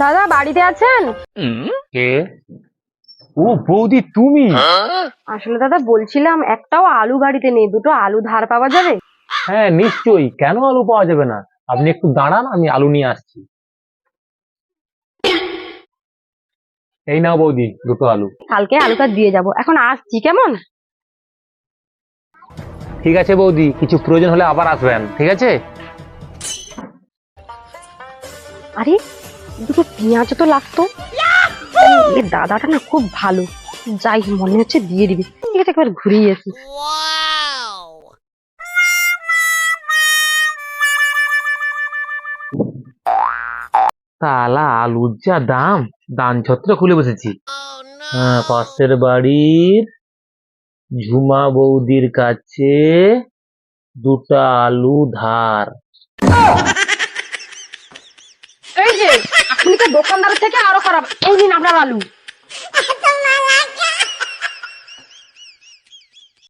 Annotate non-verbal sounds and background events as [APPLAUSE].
দাদা বাড়িতে আছেন? কে? ও বৌদি তুমি? আসলে দাদা বলছিলাম একটাও আলু গাড়িতে নেই দুটো আলু ধার পাওয়া যাবে? হ্যাঁ নিশ্চয়ই। কেন আলু পাওয়া যাবে না? আপনি একটু দাঁড়ান আমি আলু নিয়ে আসছি। এই নাও বৌদি দুটো আলু। কালকে আলুটা দিয়ে যাব। এখন আসছি কেমন? ঠিক আছে বৌদি কিছু প্রয়োজন হলে আবার আসবেন ঠিক আছে? আরে দুটো পেঁয়াজ তো লাগতো। দাদাটা না খুব ভালো। যাই মনে হচ্ছে দিয়ে দিবি। ঠিক আছে একবার ঘুরিয়ে আসি। তালা আলুর যা দাম দান ছত্র খুলে বসেছি। হ্যাঁ পাশের বাড়ির ঝুমা বৌদির কাছে দুটা আলু ধার। [LAUGHS] এই যে আপনি তো দোকানদার থেকে আরও খারাপ। এই নিন আপনার আলু